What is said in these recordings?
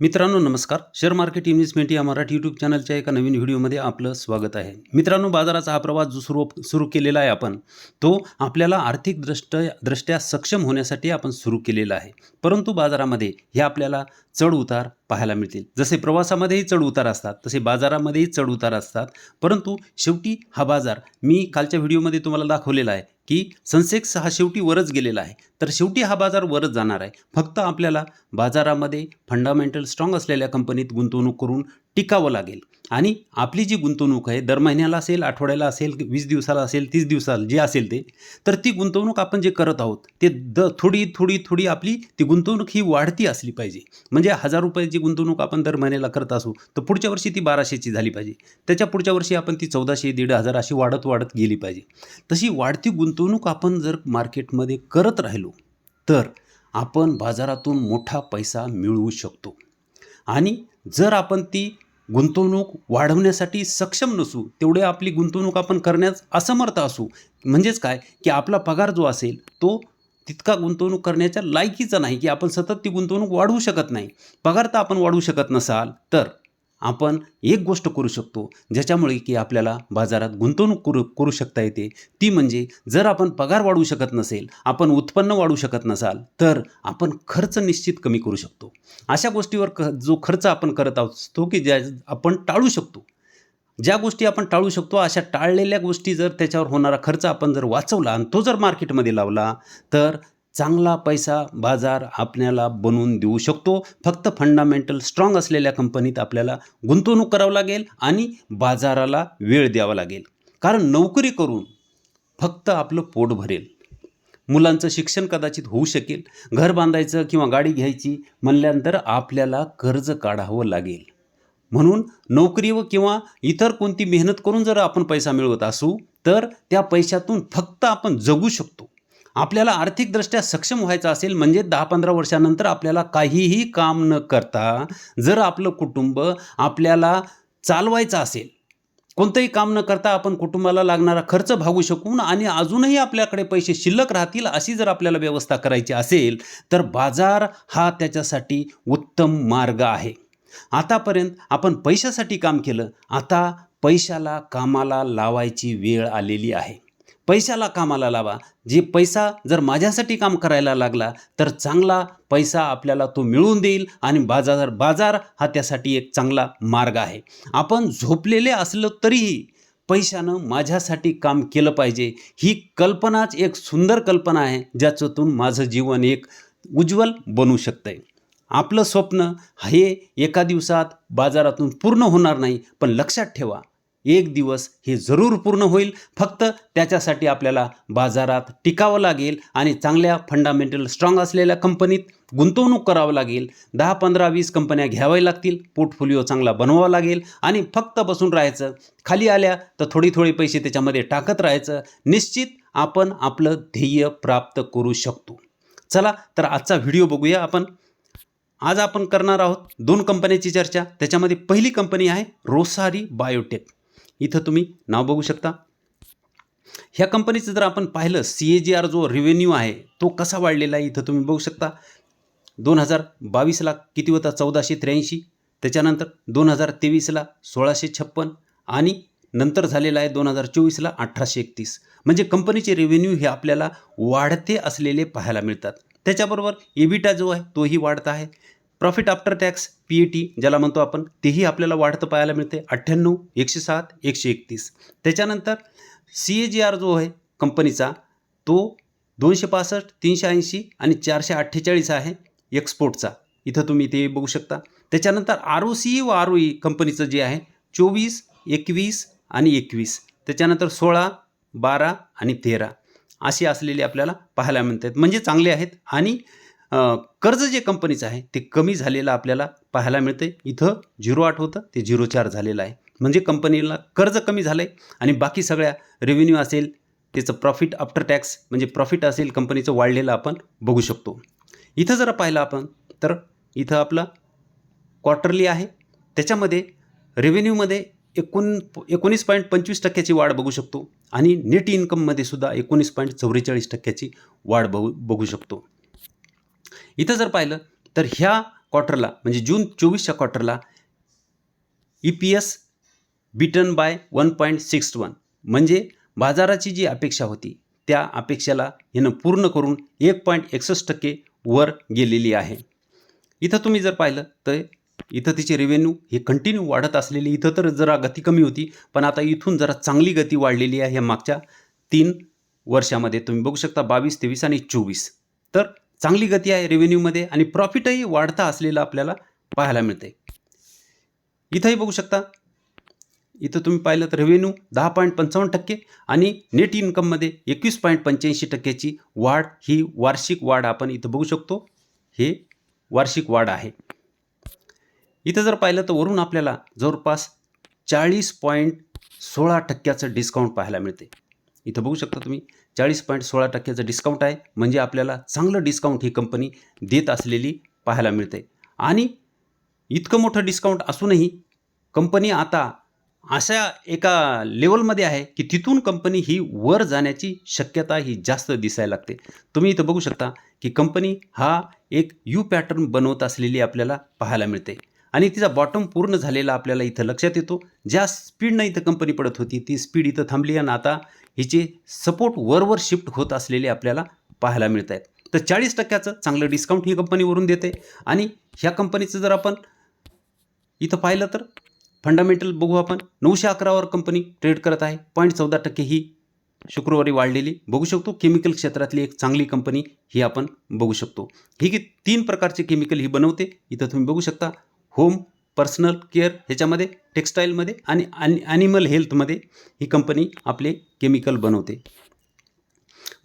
मित्रांनो नमस्कार. Share market investment या मराठी यूट्यूब चॅनलच्या एका नवीन व्हिडिओमध्ये आपलं स्वागत आहे. मित्रांनो बाजाराचा हा प्रवास जो सुरू सुरू केलेला आहे आपण तो आपल्याला आर्थिक दृष्ट दृष्ट्या सक्षम होण्यासाठी आपण सुरू केलेला आहे. परंतु बाजारामध्ये हे आपल्याला चढ उतार पाहायला मिळतील. जसे प्रवासामध्येही चढ उतार असतात तसे बाजारामध्येही चढ उतार असतात. परंतु शेवटी हा बाजार मी कालच्या व्हिडिओमध्ये तुम्हाला दाखवलेला आहे. की सेन्सेक्स हा शेवटी वरच गेलेला आहे. तर शेवटी हा बाजार वरच जाणार आहे. फक्त आपल्याला बाजारामध्ये फंडामेंटल स्ट्रॉंग असलेल्या कंपनीत गुंतवणूक करून टिकावं लागेल. आणि आपली जी गुंतवणूक आहे दर महिन्याला असेल आठवड्याला असेल वीस दिवसाला असेल तीस दिवसाला जे असेल ते तर ती गुंतवणूक आपण जे करत आहोत ते द थोडी थोडी थोडी आपली ती गुंतवणूक ही वाढती असली पाहिजे. म्हणजे हजार रुपयाची गुंतवणूक आपण दर महिन्याला करत असू तर पुढच्या वर्षी ती बाराशेची झाली पाहिजे. त्याच्या पुढच्या वर्षी आपण ती चौदाशे दीड हजार अशी वाढत वाढत गेली पाहिजे. तशी वाढती गुंतवणूक आपण जर मार्केटमध्ये करत राहिलो तर आपण बाजारातून मोठा पैसा मिळवू शकतो. आणि जर आपण ती गुंतवणूक वाढवण्यासाठी सक्षम नसू तेवढे आपली गुंतवणूक आपण करण्यास असमर्थ असू. म्हणजेच काय? की आपला पगार जो असेल तो तितका गुंतवणूक करण्याच्या लायकीचा नाही की आपण सतत ती गुंतवणूक वाढवू शकत नाही. पगार तर आपण वाढवू शकत नसाल तर आपण एक गोष्ट करू शकतो ज्याच्यामुळे की आपल्याला बाजारात गुंतवणूक करू करू शकता येते. ती म्हणजे जर आपण पगार वाढवू शकत नसेल आपण उत्पन्न वाढवू शकत नसाल तर आपण खर्च निश्चित कमी करू शकतो. अशा गोष्टीवर क जो खर्च आपण करत असतो की ज्या आपण टाळू शकतो. ज्या गोष्टी आपण टाळू शकतो अशा टाळलेल्या गोष्टी जर त्याच्यावर होणारा खर्च आपण जर वाचवला आणि तो जर मार्केटमध्ये लावला तर चांगला पैसा बाजार आपल्याला बनवून देऊ शकतो. फक्त फंडामेंटल स्ट्रॉंग असलेल्या कंपनीत आपल्याला गुंतवणूक करावं लागेल आणि बाजाराला वेळ द्यावा लागेल. कारण नोकरी करून फक्त आपलं पोट भरेल. मुलांचं शिक्षण कदाचित होऊ शकेल. घर बांधायचं किंवा गाडी घ्यायची म्हणल्यानंतर आपल्याला कर्ज काढावं लागेल. म्हणून नोकरी व किंवा इतर कोणती मेहनत करून जर आपण पैसा मिळवत असू तर त्या पैशातून फक्त आपण जगू शकतो. आपल्याला आर्थिकदृष्ट्या सक्षम व्हायचं असेल म्हणजे दहा पंधरा वर्षानंतर आपल्याला काहीही काम न करता जर आपलं कुटुंब आपल्याला चालवायचं असेल कोणतंही काम न करता आपण कुटुंबाला लागणारा खर्च भागू शकून आणि अजूनही आपल्याकडे पैसे शिल्लक राहतील अशी जर आपल्याला व्यवस्था करायची असेल तर बाजार हा त्याच्यासाठी उत्तम मार्ग आहे. आतापर्यंत आपण पैशासाठी काम केलं आता पैशाला कामाला लावायची वेळ आलेली आहे. पैशाला कामाला लावा. जे पैसा जर माझ्यासाठी काम करायला लागला तर चांगला पैसा आपल्याला तो मिळवून देईल आणि बाजार बाजार हा त्यासाठी एक चांगला मार्ग आहे. आपण झोपलेले असलो तरीही पैशानं माझ्यासाठी काम केलं पाहिजे. ही कल्पनाच एक सुंदर कल्पना आहे ज्याच्यातून माझं जीवन एक उज्ज्वल बनू शकतं आहे आपलं स्वप्न हे एका दिवसात बाजारातून पूर्ण होणार नाही पण लक्षात ठेवा. एक दिवस हे जरूर पूर्ण होईल. फक्त त्याच्यासाठी आपल्याला बाजारात टिकावं लागेल आणि चांगल्या फंडामेंटल स्ट्रॉंग असलेल्या कंपनीत गुंतवणूक करावं लागेल. दहा पंधरा वीस कंपन्या घ्याव्या लागतील. पोर्टफोलिओ चांगला बनवावा लागेल. आणि फक्त बसून राहायचं. खाली आल्या तर थोडी थोडी पैसे त्याच्यामध्ये टाकत राहायचं. निश्चित आपण आपलं ध्येय प्राप्त करू शकतो. चला तर आजचा व्हिडिओ बघूया आपण. आज आपण करणार आहोत दोन कंपन्याची चर्चा. त्याच्यामध्ये पहिली कंपनी आहे रोसारी बायोटेक इथं तुम्ही नाव बघू शकता. ह्या कंपनीचं जर आपण पाहिलं सी ए जी आर जो रेव्हेन्यू आहे तो कसा वाढलेला आहे इथं तुम्ही बघू शकता. दोन हजार बावीसला किती होता? चौदाशे त्र्याऐंशी. त्याच्यानंतर दोन हजार तेवीसला सोळाशे छप्पन. आणि नंतर झालेला आहे दोन हजार चोवीसला अठराशे एकतीस. म्हणजे कंपनीचे रेव्हेन्यू हे आपल्याला वाढते असलेले पाहायला मिळतात. त्याच्याबरोबर एबिटा जो आहे तोही वाढत आहे. Profit after tax P A T ज्याला म्हणतो आपण तेही आपल्याला वाढतं पाहायला मिळते. अठ्ठ्याण्णव एकशे सात एकशे एकतीस. त्याच्यानंतर सी ए जी आर जो आहे कंपनीचा तो दोनशे पासष्ट तीनशे ऐंशी आणि चारशे अठ्ठेचाळीस आहे एक्सपोर्टचा. इथं तुम्ही ते बघू शकता. त्याच्यानंतर आर ओ सी व आर ओ ई कंपनीचं जे आहे चोवीस एकवीस आणि एकवीस. त्याच्यानंतर सोळा बारा आणि तेरा. असे असलेले आपल्याला पाहायला मिळतात. म्हणजे चांगले आहेत. आणि कर्ज जे कंपनीचं आहे ते कमी झालेलं आपल्याला पाहायला मिळते इथं झिरो आठ होतं ते झिरो चार झालेलं आहे. म्हणजे कंपनीला कर्ज कमी झालं आहे आणि बाकी सगळ्या रेव्हेन्यू असेल त्याचं प्रॉफिट आफ्टर टॅक्स म्हणजे प्रॉफिट असेल कंपनीचं वाढलेलं आपण बघू शकतो. इथं जर पाहिलं आपण तर इथं आपलं क्वार्टरली आहे. त्याच्यामध्ये रेव्हेन्यूमध्ये एकोण एकोणीस पॉईंट पंचवीस टक्क्याची वाढ बघू शकतो. आणि नेट इन्कममध्ये सुद्धा एकोणीस पॉईंट चौवेचाळीस टक्क्याची वाढ बघू बघू शकतो. इथं जर पाहिलं तर ह्या क्वार्टरला म्हणजे जून चोवीसच्या क्वार्टरला E P S beaten by one point six one म्हणजे बाजाराची जी अपेक्षा होती त्या अपेक्षेला यानं पूर्ण करून एक पॉईंट एकसष्ट टक्के वर गेलेली आहे. इथं तुम्ही जर पाहिलं तर इथं तिचे रेव्हेन्यू हे कंटिन्यू वाढत असलेली इथं तर जरा गती कमी होती पण आता इथून जरा चांगली गती वाढलेली आहे या मागच्या तीन वर्षामध्ये. तुम्ही बघू शकता बावीस तेवीस आणि चोवीस. तर चांगली गती आहे रेव्हेन्यूमध्ये आणि प्रॉफिटही वाढता असलेलं आपल्याला पाहायला मिळते इथंही बघू शकता. इथं तुम्ही पाहिलं तर रेव्हेन्यू दहा पॉईंट पंचावन्न टक्के आणि नेट इन्कममध्ये एकवीस पॉईंट पंच्याऐंशी टक्क्याची वाढ ही वार्षिक वाढ आपण इथं बघू शकतो. हे वार्षिक वाढ आहे. इथं जर पाहिलं तर वरून आपल्याला जवळपास चाळीस पॉईंट सोळा टक्क्याचं डिस्काउंट पाहायला मिळते इथं बघू शकता तुम्ही चाळीस पॉईंट सोळा टक्क्याचं डिस्काउंट आहे. म्हणजे आपल्याला चांगलं डिस्काउंट ही कंपनी देत असलेली पाहायला मिळते आणि इतकं मोठं डिस्काउंट असूनही कंपनी आता अशा एका लेवलमध्ये आहे की तिथून कंपनी ही वर जाण्याची शक्यता ही जास्त दिसायला लागते. तुम्ही इथं बघू शकता की कंपनी हा एक यू पॅटर्न बनवत असलेली आपल्याला पाहायला मिळते. आणि तिचा बॉटम पूर्ण झालेला आपल्याला इथं लक्षात येतो. ज्या स्पीडनं इथं कंपनी पडत होती ती स्पीड इथं थांबली आणि आता हिचे सपोर्ट वरवर शिफ्ट होत असलेले आपल्याला पाहायला मिळत आहेत तर चाळीस टक्क्याचं चांगलं डिस्काउंट ही कंपनीवरून देते. आणि ह्या कंपनीचं जर आपण इथं पाहिलं तर फंडामेंटल बघू आपण नऊशे अकरावर कंपनी ट्रेड करत आहे. पॉईंट चौदा टक्के ही शुक्रवारी वाढलेली. बघू शकतो केमिकल क्षेत्रातली एक चांगली कंपनी ही आपण बघू शकतो. ही की तीन प्रकारचे केमिकल ही बनवते. इथं तुम्ही बघू शकता होम पर्सनल केअर ह्याच्यामध्ये टेक्स्टाईलमध्ये आणि ॲनिमल हेल्थमध्ये ही कंपनी आपले केमिकल बनवते.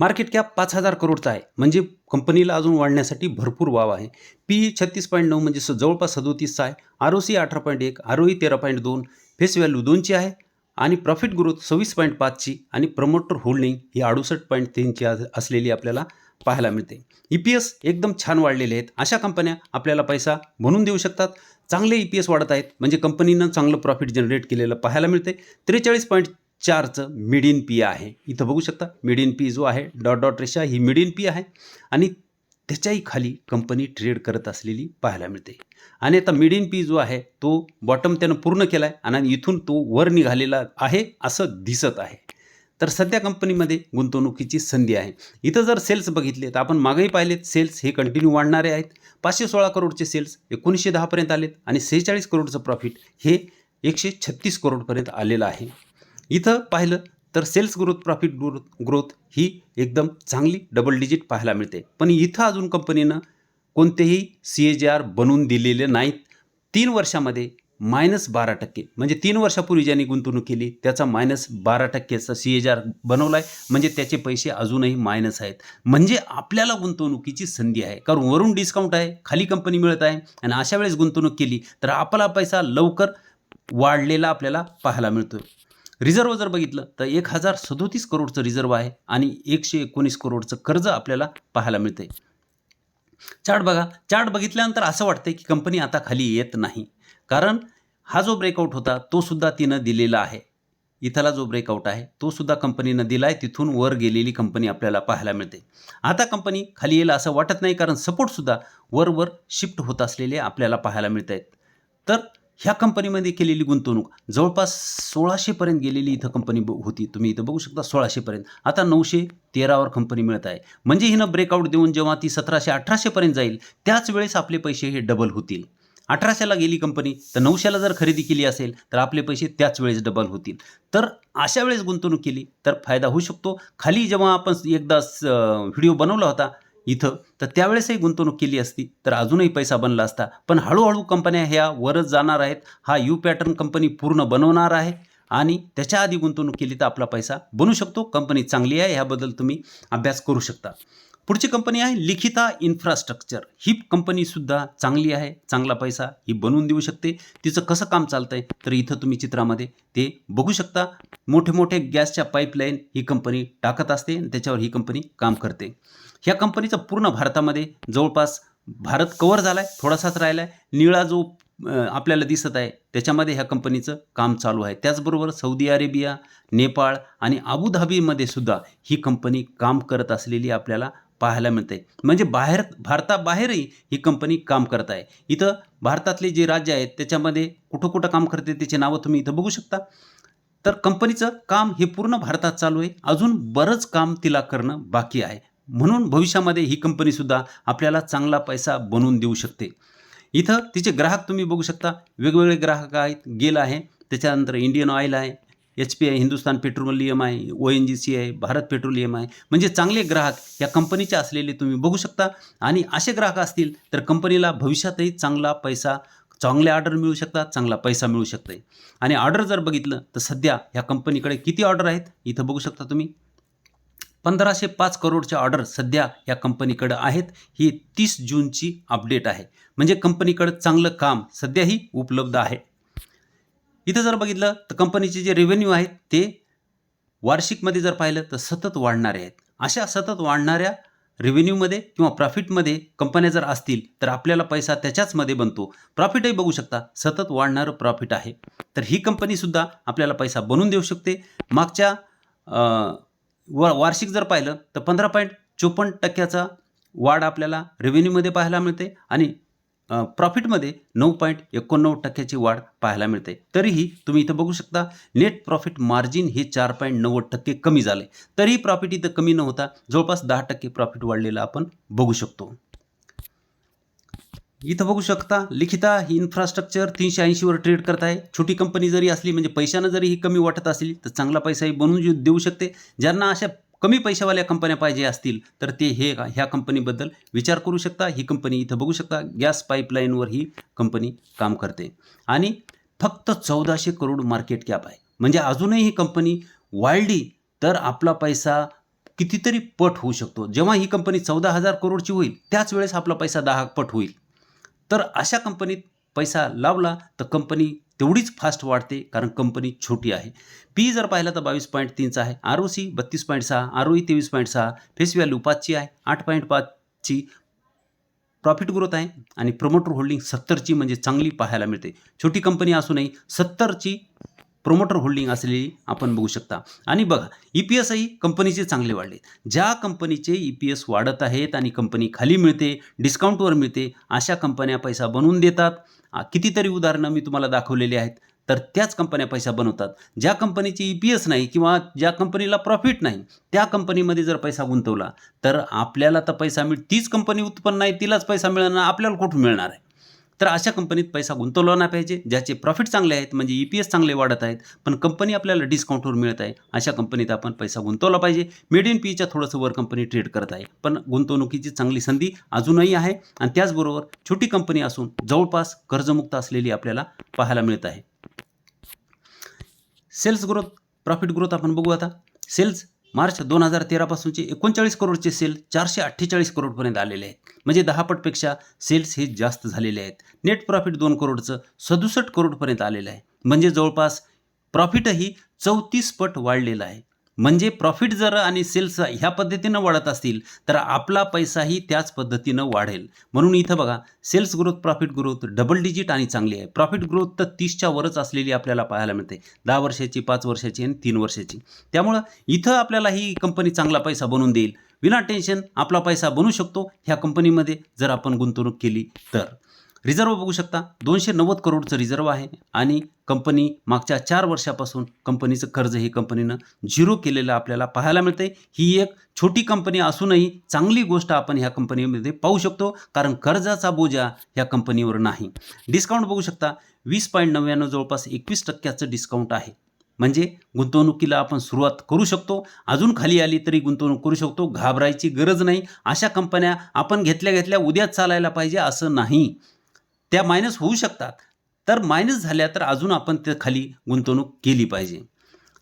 मार्केट कॅप पाच हजार करोडचा आहे. म्हणजे कंपनीला अजून वाढण्यासाठी भरपूर वाव आहे. पी छत्तीस पॉईंट नऊ म्हणजे स- जवळपास सदोतीसचा आहे. आर ओ सी अठरा पॉईंट एक आर ओ ई तेरा पॉईंट दोन फेस व्हॅल्यू दोनची आहे आणि प्रॉफिट ग्रोथ सव्वीस पॉईंट पाचची आणि प्रमोटर होल्डिंग ही अडुसष्ट पॉईंट तीनची असलेली आपल्याला पाहायला मिळते. ई पी एस एकदम छान वाढलेले आहेत. अशा कंपन्या आपल्याला पैसा म्हणून देऊ शकतात. चांगले ई पी एस वाढत आहेत. म्हणजे कंपनीनं चांगलं प्रॉफिट जनरेट केलेलं पाहायला मिळते. त्रेचाळीस पॉईंट चारचं मिड इन पी आहे. इथं बघू शकता. मिड इन पी जो आहे डॉट डॉट रेषा ही मिड इन पी आहे. आणि त्याच्याही खाली कंपनी ट्रेड करत असलेली पाहायला मिळते. आणि आता मिड इन पी जो आहे तो बॉटम त्यानं पूर्ण केला आहे आणि इथून तो वर निघालेला आहे असं दिसत आहे. तर सध्या कंपनीमध्ये गुंतवणुकीची संधी आहे. इथं जर सेल्स बघितले तर आपण मागेही पाहिलेत सेल्स हे कंटिन्यू वाढणारे आहेत. पाचशे सोळा करोडचे सेल्स एकोणीसशे दहापर्यंत आलेत आणि सेहेचाळीस करोडचं प्रॉफिट हे एकशे छत्तीस करोडपर्यंत आलेलं आहे. इथं पाहिलं तर sales growth profit growth growth ही एकदम चांगली डबल डिजिट पाहायला मिळते. पण इथं अजून कंपनीनं कोणतेही सी ए जी आर बनवून दिलेले नाहीत. तीन वर्षामध्ये मायनस बारा टक्के. म्हणजे तीन वर्षापूर्वी ज्यांनी गुंतवणूक केली त्याचा मायनस बारा टक्केचा सी एच आर बनवला आहे म्हणजे त्याचे पैसे अजूनही मायनस आहेत. म्हणजे आपल्याला गुंतवणुकीची संधी आहे. कारण वरून डिस्काउंट आहे खाली कंपनी मिळत आहे. आणि अशा वेळेस गुंतवणूक केली तर आपला पैसा लवकर वाढलेला आपल्याला पाहायला मिळतो रिझर्व जर बघितलं तर एक हजार सदोतीस करोडचं रिझर्व आहे आणि एकशे एकोणीस करोडचं कर्ज आपल्याला पाहायला मिळतंय. चार्ट बघा. चार्ट बघितल्यानंतर असं वाटतंय की कंपनी आता खाली येत नाही. कारण हा जो ब्रेकआउट होता तो सुद्धा तिनं दिलेला आहे. इथला जो ब्रेकआउट आहे तो सुद्धा कंपनीनं दिला आहे तिथून वर गेलेली कंपनी आपल्याला पाहायला मिळते. आता कंपनी खाली येईल असं वाटत नाही कारण सपोर्टसुद्धा वर वर शिफ्ट होत असलेले आपल्याला पाहायला मिळत आहेत. तर ह्या कंपनीमध्ये केलेली गुंतवणूक जवळपास सोळाशेपर्यंत गेलेली इथं कंपनी ब- होती. तुम्ही इथं बघू शकता सोळाशेपर्यंत आता नऊशे तेरावर कंपनी मिळत आहे. म्हणजे हिनं ब्रेकआउट देऊन जेव्हा ती सतराशे अठराशेपर्यंत जाईल त्याच वेळेस आपले पैसे हे डबल होतील. अठराशेला गेली कंपनी तर नऊशेला जर खरेदी केली असेल तर आपले पैसे त्याच वेळेस डबल होतील. तर अशा वेळेस गुंतवणूक केली तर फायदा होऊ शकतो. खाली जेव्हा आपण एकदा व्हिडिओ बनवला होता इथं तर त्यावेळेसही गुंतवणूक केली असती तर अजूनही पैसा बनला असता. पण हळूहळू कंपन्या ह्या वरच जाणार आहेत. हा यू पॅटर्न कंपनी पूर्ण बनवणार आहे. आणि त्याच्या आधी गुंतवणूक केली तर आपला पैसा बनू शकतो. कंपनी चांगली आहे ह्याबद्दल तुम्ही अभ्यास करू शकता. पुढची कंपनी आहे लिखिता इन्फ्रास्ट्रक्चर ही कंपनीसुद्धा चांगली आहे चांगला पैसा ही बनवून देऊ शकते. तिचं कसं काम चालतं आहे तर इथं तुम्ही चित्रामध्ये ते बघू शकता. मोठे मोठे गॅसच्या पाईपलाईन ही कंपनी टाकत असते आणि त्याच्यावर ही कंपनी काम करते. ह्या कंपनीचा पूर्ण भारतामध्ये जवळपास भारत कवर झाला आहे थोडासाच राहिला आहे निळा जो आपल्याला दिसत आहे त्याच्यामध्ये ह्या कंपनीचं काम चालू आहे. त्याचबरोबर सौदी अरेबिया नेपाळ आणि अबुधाबीमध्ये सुद्धा ही कंपनी काम करत असलेली आपल्याला पाहायला मिळते म्हणजे बाहेर भारताबाहेरही ही कंपनी काम करत आहे. इथं भारतातले जे राज्य आहेत त्याच्यामध्ये कुठं कुठं काम करते त्याचे नावं तुम्ही इथं बघू शकता. तर कंपनीचं काम हे पूर्ण भारतात चालू आहे. अजून बरंच काम तिला करणं बाकी आहे. म्हणून भविष्यामध्ये ही कंपनीसुद्धा आपल्याला चांगला पैसा बनवून देऊ शकते. इथं तिचे ग्राहक तुम्ही बघू शकता. वेगवेगळे ग्राहक आहेत गेल आहे. त्याच्यानंतर इंडियन ऑइल आहे. एच पी आहे हिंदुस्तान पेट्रोलियम आहे ओ एन जी सी आहे भारत पेट्रोलियम आहे. म्हणजे चांगले ग्राहक या कंपनीचे असलेले तुम्ही बघू शकता. आणि असे ग्राहक असतील तर कंपनीला भविष्यातही चांगला पैसा चांगले ऑर्डर मिळू शकतात चांगला पैसा मिळू शकते आणि ऑर्डर जर बघितलं तर सध्या ह्या कंपनीकडे किती ऑर्डर आहेत? इथं बघू शकता तुम्ही. पंधराशे पाच करोडचे ऑर्डर सध्या या कंपनीकडं आहेत. ही तीस जूनची अपडेट आहे. म्हणजे कंपनीकडं चांगलं काम सध्याही उपलब्ध आहे. इथं जर बघितलं तर कंपनीचे जे रेव्हेन्यू आहेत ते वार्षिकमध्ये जर पाहिलं तर सतत वाढणारे आहेत. अशा सतत वाढणाऱ्या रेव्हेन्यूमध्ये किंवा प्रॉफिटमध्ये कंपन्या जर असतील तर आपल्याला पैसा त्याच्याचमध्ये बनतो. प्रॉफिटही बघू शकता सतत वाढणारं प्रॉफिट आहे. तर ही कंपनीसुद्धा आपल्याला पैसा बनवून देऊ शकते. मागच्या व वार्षिक जर पाहिलं तर पंधरा पॉईंट चोपन्न टक्क्याचा वाढ आपल्याला रेव्हेन्यूमध्ये पाहायला मिळते आणि प्रॉफिटमध्ये नऊ पॉईंट एकोणनव्वद टक्क्याची वाढ पाहायला मिळते. तरीही तुम्ही इथं बघू शकता नेट प्रॉफिट मार्जिन हे चार पॉईंट नव्वद टक्के कमी झाले. तरीही प्रॉफिट इथं कमी न होता जवळपास दहा टक्के प्रॉफिट वाढलेलं आपण बघू शकतो. इथं बघू शकता लिखिता ही इन्फ्रास्ट्रक्चर तीनशे ऐंशीवर ट्रेड करत आहे छोटी कंपनी जरी असली म्हणजे पैशानं जरी ही कमी वाटत असली तर चांगला पैसाही बनवून देऊ- देऊ शकते. ज्यांना अशा कमी पैशावाल्या कंपन्या पाहिजे असतील तर ते हे ह्या कंपनीबद्दल विचार करू शकता. ही कंपनी इथं बघू शकता. गॅस पाईपलाईनवर ही कंपनी काम करते. आणि फक्त चौदाशे करोड मार्केट कॅप आहे. म्हणजे अजूनही ही कंपनी वाढली तर आपला पैसा कितीतरी पट होऊ शकतो. जेव्हा ही कंपनी चौदा हजार करोडची होईल त्याच वेळेस आपला पैसा दहा पट होईल. तर अशा कंपनीत पैसा लावला तर कंपनी तेवढीच फास्ट वाढते कारण कंपनी छोटी आहे. पी जर पाहिलं तर बावीस पॉईंट तीनचा आहे. आर ओ सी बत्तीस पॉईंट सहा आर ओ ई तेवीस पॉईंट सहा फेस व्हॅल्यू पाचची आहे. आठ पॉईंट पाचची प्रॉफिट ग्रोथ आहे आणि प्रमोटर होल्डिंग सत्तरची म्हणजे चांगली पाहायला मिळते. छोटी कंपनी असूनही सत्तरची प्रोमोटर होल्डिंग असलेली आपण बघू शकता. आणि बघा ई पी एसही कंपनीचे चांगले वाढले ज्या कंपनीचे ई पी एस वाढत आहेत आणि कंपनी खाली मिळते डिस्काउंटवर मिळते अशा कंपन्या पैसा बनवून देतात. कितीतरी उदाहरणं मी तुम्हाला दाखवलेली आहेत. तर त्याच कंपन्या पैसा बनवतात. ज्या कंपनीची ई पी एस नाही किंवा ज्या कंपनीला प्रॉफिट नाही त्या कंपनीमध्ये जर पैसा गुंतवला तर आपल्याला तर पैसा मिळ तीच कंपनी उत्पन्न आहे तिलाच पैसा मिळणार आपल्याला कुठून मिळणार आहे? तर अशा कंपनीत पैसा गुंतवला नाही पाहिजे. ज्याचे प्रॉफिट चांगले आहेत म्हणजे ई पी एस चांगले वाढत आहेत पण कंपनी आपल्याला डिस्काउंटवर मिळत आहे. अशा कंपनीत आपण पैसा गुंतवला पाहिजे. मेड इन पीच्या थोडंसं वर कंपनी ट्रेड करत आहे. पण गुंतवणुकीची चांगली संधी अजूनही आहे. आणि त्याचबरोबर छोटी कंपनी असून जवळपास कर्जमुक्त असलेली आपल्याला पाहायला मिळत आहे. सेल्स ग्रोथ प्रॉफिट ग्रोथ आपण बघू आता. सेल्स मार्च दोन हजार तेरापासूनचे एकोणचाळीस करोडचे सेल चारशे अठ्ठेचाळीस करोडपर्यंत आलेले आहेत. म्हणजे दहा पटपेक्षा सेल्स हे जास्त झालेले आहेत. नेट प्रॉफिट दोन करोडचं सदुसष्ट करोडपर्यंत आलेलं आहे. म्हणजे जवळपास प्रॉफिटही चौतीस पट वाढलेलं आहे. म्हणजे प्रॉफिट जर आणि सेल्स ह्या पद्धतीनं वाढत असतील तर आपला पैसाही त्याच पद्धतीनं वाढेल. म्हणून इथं बघा sales growth profit growth double digit आणि चांगली आहे. प्रॉफिट ग्रोथ तर तीसच्या वरच असलेली आपल्याला पाहायला मिळते. दहा वर्षाची पाच वर्षाची आणि तीन वर्षाची. त्यामुळं इथं आपल्याला ही कंपनी चांगला पैसा बनवून देईल. विना टेन्शन आपला पैसा बनू शकतो ह्या कंपनीमध्ये जर आपण गुंतवणूक केली तर. रिझर्व बघू शकता. दोनशे नव्वद करोडचं रिझर्व आहे आणि कंपनी मागच्या चार वर्षापासून कंपनीचं कर्ज हे कंपनीनं झिरो केलेलं आपल्याला पाहायला मिळते ही एक छोटी कंपनी असूनही चांगली गोष्ट आपण ह्या कंपनीमध्ये पाहू शकतो कारण कर्जाचा बोजा ह्या कंपनीवर नाही. डिस्काउंट बघू शकता. वीस पॉईंट नव्याण्णव जवळपास एकवीस टक्क्याचं डिस्काउंट आहे. म्हणजे गुंतवणुकीला आपण सुरुवात करू शकतो. अजून खाली आली तरी गुंतवणूक करू शकतो. घाबरायची गरज नाही. अशा कंपन्या आपण घेतल्या घेतल्या उद्याच चालायला पाहिजे असं नाही. त्या मायनस होऊ शकतात. तर मायनस झाल्या तर अजून आपण त्या खाली गुंतवणूक केली पाहिजे.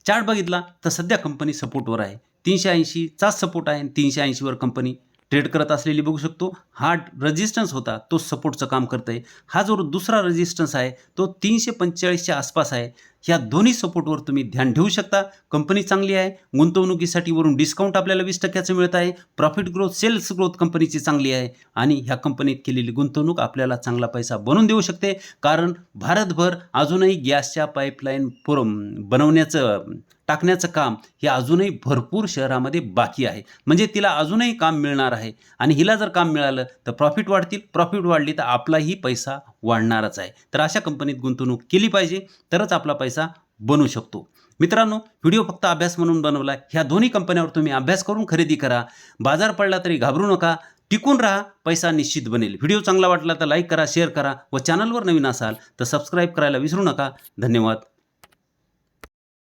चार्ट बघितला तर सध्या कंपनी सपोर्टवर आहे. तीनशे ऐंशीचाच सपोर्ट आहे तीनशे ऐंशीवर कंपनी ट्रेड करत असलेली बघू शकतो. हा रेजिस्टन्स होता तो सपोर्टचं काम करत आहे हा जो दुसरा रेजिस्टन्स आहे तो तीनशे पंचेचाळीसच्या आसपास आहे. ह्या दोन्ही सपोर्टवर तुम्ही ध्यान ठेवू शकता. कंपनी चांगली आहे. गुंतवणुकीसाठी वरून डिस्काउंट आपल्याला वीस टक्क्याचं मिळत आहे. प्रॉफिट ग्रोथ सेल्स ग्रोथ कंपनीची चांगली आहे. आणि ह्या कंपनीत केलेली गुंतवणूक आपल्याला चांगला पैसा बनवून देऊ शकते. कारण भारतभर अजूनही गॅसच्या पाईपलाईन पुर बनवण्याचं टाकण्याचं काम हे अजूनही भरपूर शहरामध्ये बाकी आहे. म्हणजे तिला अजूनही काम मिळणार आहे. आणि हिला जर काम मिळालं तर प्रॉफिट वाढतील. प्रॉफिट वाढली तर आपलाही पैसा वाढणारच आहे. तर अशा कंपनीत गुंतवणूक केली पाहिजे तरच आपला पैसा बनू शकतो. मित्रांनो व्हिडिओ फक्त अभ्यास म्हणून बनवला ह्या दोन्ही कंपन्यावर तुम्ही अभ्यास करून खरेदी करा. बाजार पडला तरी घाबरू नका टिकून राहा पैसा निश्चित बनेल. व्हिडिओ चांगला वाटला तर लाईक करा शेअर करा व चॅनलवर नवीन असाल तर सबस्क्राईब करायला विसरू नका. धन्यवाद.